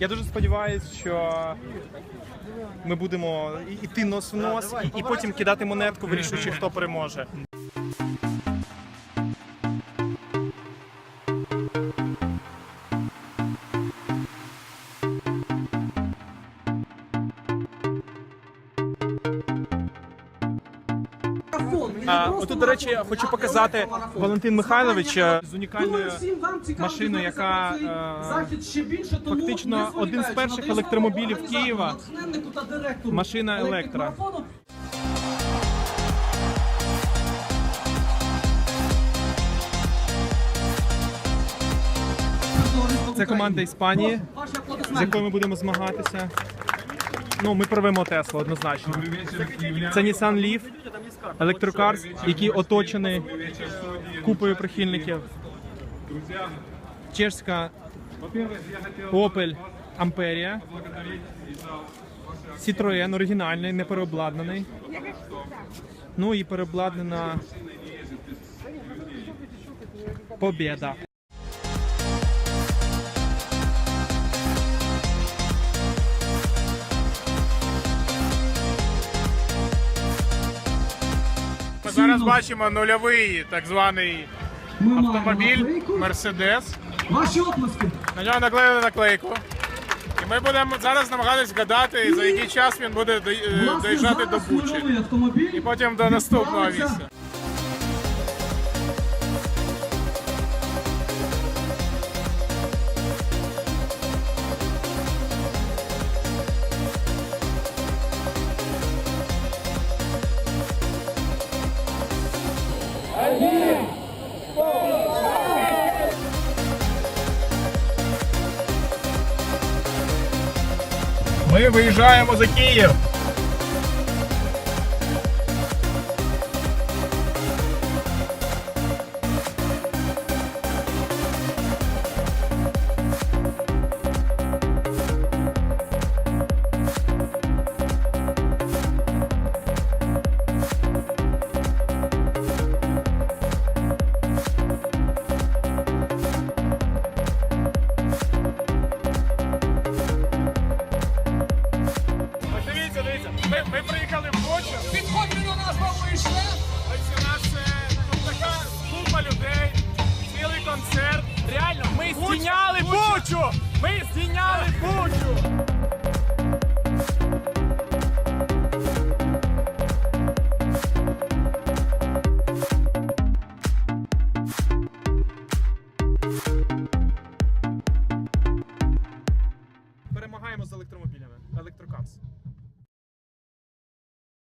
Я дуже сподіваюся, що ми будемо йти нос в нос і, і потім кидати монетку, вирішуючи, хто переможе. А, отут, до речі, я хочу показати Валентин Михайлович з унікальною машиною, яка е, фактично один з перших електромобілів Києва. Машина електро. Це команда Іспанії, з якою ми будемо змагатися. Ну, ми провемо Теслу однозначно. Це Nissan Leaf, електрокарс, який оточений купою прихильників. Чешська Opel Amperia. Citroën оригінальний, не переобладнаний. Ну і переобладнана Побєда. Зараз бачимо нульовий так званий автомобіль Mercedes. Ваші оплески. На нього наклеїли наклейку. І ми будемо зараз намагатись гадати, за який час він буде е, доїжджати до Бучі. І потім до наступного місця. Ми виїжджаємо за Київ. Підходьте до нас, вийшли. Ось у нас е, тут така купа людей, цілий концерт. Реально, ми здійняли Бучу! Ми здійняли Бучу! Перемагаємо з електромобілями. Електрокарс.